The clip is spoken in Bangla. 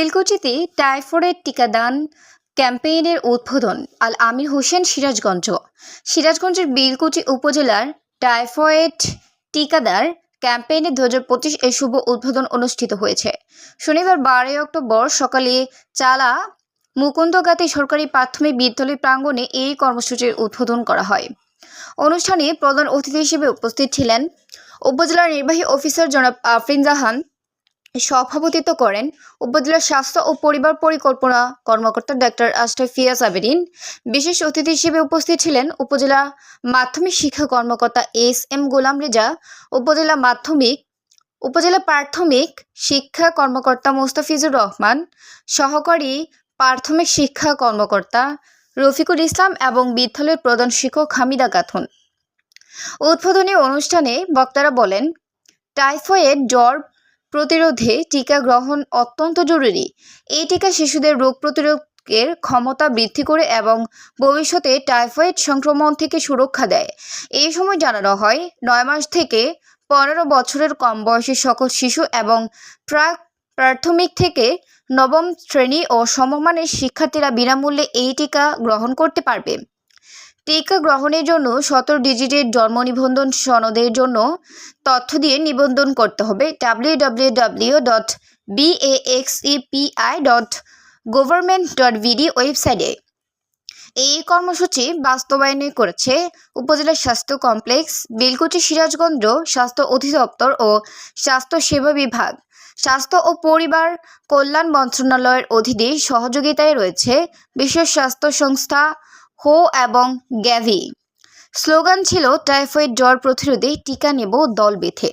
বেলকুচিতে টাইফয়েড টিকাদান ক্যাম্পেইনের উদ্বোধন আল আমির হোসেন সিরাজগঞ্জ। সিরাজগঞ্জের বেলকুচি উপজেলার টাইফয়েড টিকাদার ক্যাম্পেইনের দু হাজার পঁচিশ এর শুভ উদ্বোধন অনুষ্ঠিত হয়েছে। শনিবার বারোই অক্টোবর সকালে চালা মুকুন্দগাতি সরকারি প্রাথমিক বিদ্যালয় প্রাঙ্গণে এই কর্মসূচির উদ্বোধন করা হয়। অনুষ্ঠানে প্রধান অতিথি হিসেবে উপস্থিত ছিলেন উপজেলার নির্বাহী অফিসার জনাব আফরিন জাহান সভাপতিত্ব করেন উপজেলা স্বাস্থ্য ও পরিবার পরিকল্পনা কর্মকর্তা ডাক্তার আশরাফ ফিয়াজ আবেদিন। বিশেষ অতিথি হিসেবে উপস্থিত ছিলেন উপজেলা মাধ্যমিক শিক্ষা কর্মকর্তা এস এম গোলাম রেজা, উপজেলা মাধ্যমিক, উপজেলা প্রাথমিক শিক্ষা কর্মকর্তা মোস্তাফিজুর রহমান, সহকারী প্রাথমিক শিক্ষা কর্মকর্তা রফিকুল ইসলাম এবং বিদ্যালয়ের প্রধান শিক্ষক হামিদা গাথুন। উদ্বোধনী অনুষ্ঠানে বক্তারা বলেন, টাইফয়েড জ্বর প্রতিরোধে টিকা গ্রহণ অত্যন্ত জরুরি। এই টিকা শিশুদের রোগ প্রতিরোধের ক্ষমতা বৃদ্ধি করে এবং ভবিষ্যতে টাইফয়েড সংক্রমণ থেকে সুরক্ষা দেয়। এই সময় জানানো হয়, নয় মাস থেকে পনেরো বছরের কম বয়সী সকল শিশু এবং প্রাক প্রাথমিক থেকে নবম শ্রেণি ও সমমানের শিক্ষার্থীরা বিনামূল্যে এই টিকা গ্রহণ করতে পারবে। টিকা গ্রহণের জন্য সতেরো ডিজিটের জন্ম নিবন্ধন সনদের জন্য তথ্য দিয়ে নিবন্ধন করতে হবে। W W dot dot government dot BD ওয়েবসাইটে। এই কর্মসূচি বাস্তবায়নে করেছে উপজেলা স্বাস্থ্য কমপ্লেক্স, বেলকুচি সিরাজগঞ্জ স্বাস্থ্য অধিদপ্তর ও স্বাস্থ্য সেবা বিভাগ। স্বাস্থ্য ও পরিবার কল্যাণ মন্ত্রণালয়ের অধীনে সহযোগিতায় রয়েছে বিশ্ব স্বাস্থ্য সংস্থা হো এবং গ্যাভি। স্লোগান ছিল টাইফয়েড জ্বর প্রতিরোধে টিকা নেব দল বেঁধে।